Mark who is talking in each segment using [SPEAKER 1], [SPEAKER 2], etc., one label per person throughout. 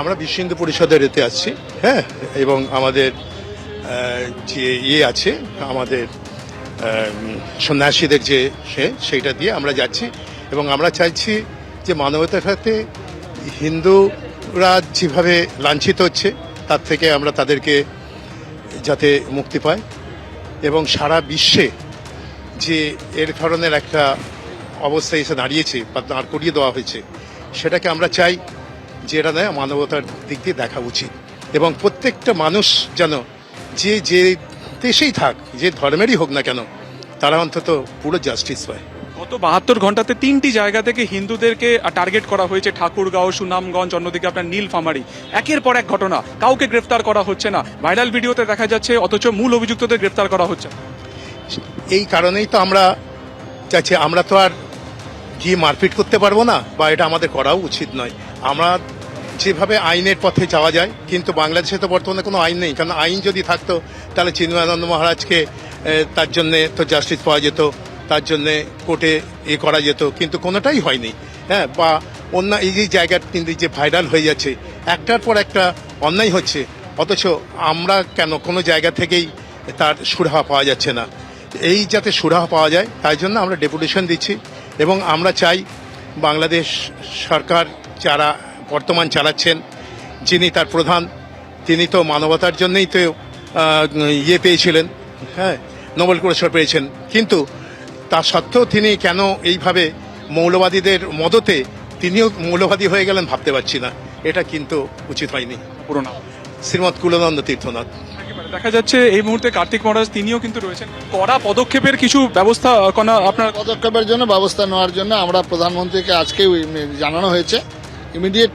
[SPEAKER 1] আমরা বিশ্ব হিন্দু পরিষদের এতে আসছি হ্যাঁ এবং আমাদের যে ইয়ে আছে, আমাদের সন্ন্যাসীদের যে সে, সেইটা দিয়ে আমরা যাচ্ছি, এবং আমরা চাইছি যে মানবতার সাথে হিন্দুরা যেভাবে লাঞ্ছিত হচ্ছে, তার থেকে আমরা তাদেরকে যাতে মুক্তি পায়, এবং সারা বিশ্বে যে এর ধরনের একটা অবস্থা এসে দাঁড়িয়েছে বা দাঁড় করিয়ে দেওয়া হয়েছে, সেটাকে আমরা চাই যে এটা নয় মানবতার দিক দিয়ে দেখা উচিত। এবং প্রত্যেকটা মানুষ যেন যে যে দেশেই থাক যে ধর্মেরই হোক না কেন তারা অন্তত পুরো জাস্টিস পায়।
[SPEAKER 2] গত বাহাত্তর ঘন্টাতে তিনটি জায়গা থেকে হিন্দুদেরকে টার্গেট করা হয়েছে ঠাকুরগাঁও সুনামগঞ্জ অন্যদিকে আপনার নীলফামারি। একের পর এক ঘটনা কাউকে গ্রেফতার করা হচ্ছে না। ভাইরাল ভিডিওতে দেখা যাচ্ছে অথচ মূল অভিযুক্তদের গ্রেফতার করা হচ্ছে।
[SPEAKER 1] এই কারণেই তো আমরা চাইছি আমরা তো আর গিয়ে মারপিট করতে পারব না বা এটা আমাদের করাও উচিত নয়। আমরা যেভাবে আইনের পথে যাওয়া যায়, কিন্তু বাংলাদেশে তো বর্তমানে কোনো আইন নেই। কারণ আইন যদি থাকতো, তাহলে চিন্ময়ানন্দ মহারাজকে তার জন্যে তো জাস্টিস পাওয়া যেত, তার জন্যে কোর্টে এ করা যেত, কিন্তু কোনোটাই হয়নি। হ্যাঁ বা অন্য এই যে জায়গার কিন্তু যে ভাইরাল হয়ে যাচ্ছে, একটার পর একটা অন্যায় হচ্ছে, অথচ আমরা কেন কোনো জায়গা থেকেই তার সুরাহা পাওয়া যাচ্ছে না। এই যাতে সুরাহা পাওয়া যায়, তাই জন্য আমরা ডেপুটেশন দিচ্ছি, এবং আমরা চাই বাংলাদেশ সরকার যারা বর্তমান চালাচ্ছেন যিনি তার প্রধান তিনি তো মানবতার জন্যই তো ইয়ে পেয়েছিলেন হ্যাঁ নোবেল পুরস্কার পেয়েছেন। কিন্তু তা সত্ত্বেও তিনি কেন এইভাবে মৌলবাদীদের মদতে তিনিও মৌলবাদী হয়ে গেলেন ভাবতে পারছি না। এটা কিন্তু উচিত হয়নি।
[SPEAKER 2] পুরো নাম
[SPEAKER 1] শ্রীমৎ কুলনন্দ তীর্থনাথ।
[SPEAKER 2] দেখা যাচ্ছে এই মুহূর্তে কার্তিক মহারাজ তিনিও কিন্তু রয়েছেন। কড়া পদক্ষেপের কিছু ব্যবস্থা কোনো আপনার
[SPEAKER 3] পদক্ষেপের জন্য ব্যবস্থা নেওয়ার জন্য আমরা প্রধানমন্ত্রীকে আজকে জানানো হয়েছে। ইমিডিয়েট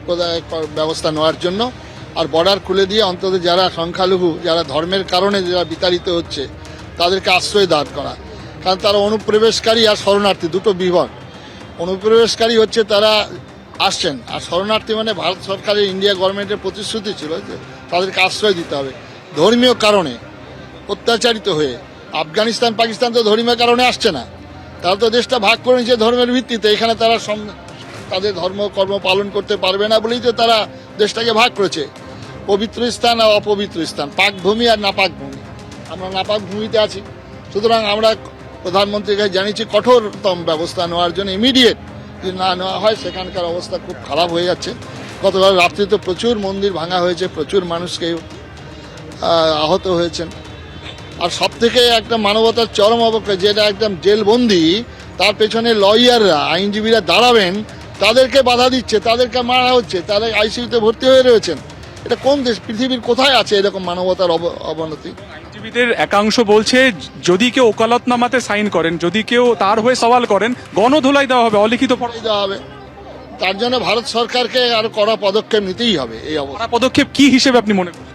[SPEAKER 3] ব্যবস্থা নেওয়ার জন্য। আর বর্ডার খুলে দিয়ে অন্তত যারা সংখ্যালঘু, যারা ধর্মের কারণে যারা বিতাড়িত হচ্ছে, তাদেরকে আশ্রয় দান করা। কারণ তারা অনুপ্রবেশকারী আর শরণার্থী, দুটো বিভাগ। অনুপ্রবেশকারী হচ্ছে তারা আসছেন। আর শরণার্থী মানে ভারত সরকারের ইন্ডিয়া গভর্নমেন্টের প্রতিশ্রুতি ছিল যে তাদেরকে আশ্রয় দিতে হবে। ধর্মীয় কারণে অত্যাচারিত হয়ে। আফগানিস্তান, পাকিস্তান তো ধর্মীয় কারণে আসছে না। তারা তো দেশটা ভাগ করে নিচ্ছে ধর্মের ভিত্তিতে। এখানে তারা তাদের ধর্ম, কর্ম পালন করতে পারবে না বলেই তো তারা দেশটাকে ভাগ করেছে। পবিত্র স্থান আর অপবিত্র স্থান পাক ভূমি আর নাপাক ভূমি আমরা নাপাক ভূমিতে আছি। সুতরাং আমরা প্রধানমন্ত্রীর কাছে জানিয়েছি, কঠোরতম ব্যবস্থা নেওয়ার জন্য ইমিডিয়েট যদি না নেওয়া হয়, সেখানকার অবস্থা খুব খারাপ হয়ে যাচ্ছে। গতকাল রাত্রে তো প্রচুর মন্দির ভাঙা হয়েছে, প্রচুর মানুষকে আহত হয়েছেন। আর সব থেকে একটা মানবতার চরম অবক্ষয়, যেটা একদম জেলবন্দি, তার পেছনে লয়াররা আইনজীবীরা দাঁড়াবেন তাদেরকে বাধা দিচ্ছে তাদেরকে মারা হচ্ছে তারা আইসিইউতে ভর্তি হয়ে রয়েছেন। এটা কোন দেশ পৃথিবীর কোথায় আছে এরকম মানবতার অব- অবনতি?
[SPEAKER 2] আইনজীবীদের একাংশ বলছে যদি কেউ ওকালতনামাতে সাইন করেন যদি কেউ তার হয়ে সওয়াল করেন গণধোলাই দেওয়া হবে অলিখিত
[SPEAKER 3] দেওয়া হবে। তার জন্য ভারত সরকারকে আরও কড়া পদক্ষেপ নিতেই হবে এই অবস্থা।
[SPEAKER 2] পদক্ষেপ কি হিসেবে আপনি মনে করেন?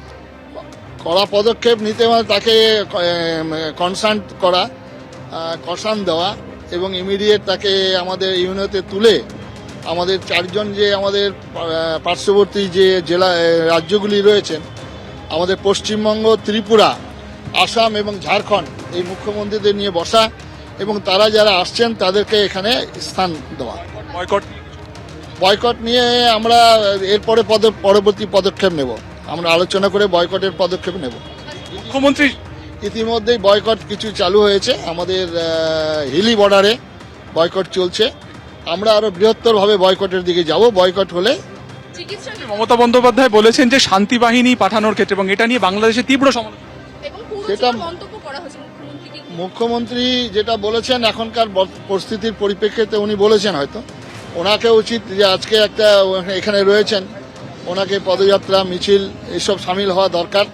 [SPEAKER 3] কড়া পদক্ষেপ নিতে মানে তাকে কনসার্ন করা কষান দেওয়া এবং ইমিডিয়েট তাকে আমাদের ইউনিয়তে তুলে আমাদের চারজন যে আমাদের পার্শ্ববর্তী যে জেলা রাজ্যগুলি রয়েছেন আমাদের পশ্চিমবঙ্গ ত্রিপুরা আসাম এবং ঝাড়খণ্ড এই মুখ্যমন্ত্রীদের নিয়ে বসা এবং তারা যারা আসছেন তাদেরকে এখানে স্থান দেওয়া।
[SPEAKER 2] বয়কট?
[SPEAKER 3] বয়কট নিয়ে আমরা এরপরে পদ পরবর্তী পদক্ষেপ নেব। আমরা আলোচনা করে বয়কটের পদক্ষেপ নেব।
[SPEAKER 2] মুখ্যমন্ত্রী?
[SPEAKER 3] ইতিমধ্যেই বয়কট কিছু চালু হয়েছে। আমাদের হিলি বর্ডারে বয়কট চলছে। আমরা আরও বৃহত্তরভাবে বয়কটের দিকে যাব। বয়কট হলে
[SPEAKER 2] মমতা বন্দ্যোপাধ্যায় বলেছেন যে শান্তি বাহিনী পাঠানোর ক্ষেত্রে এবং এটা নিয়ে বাংলাদেশে তীব্র সমালোচনা।
[SPEAKER 3] সেটা-
[SPEAKER 4] পুরো মন্তব্য করা হয়েছে মুখ্যমন্ত্রী
[SPEAKER 3] যেটা বলেছেন এখনকার পরিস্থিতির পরিপ্রেক্ষিতে উনি বলেছেন হয়তো। ওনাকে উচিত যে আজকে একটা এখানে রয়েছেন ওনাকে পদযাত্রা মিছিল এসব সামিল হওয়া দরকার।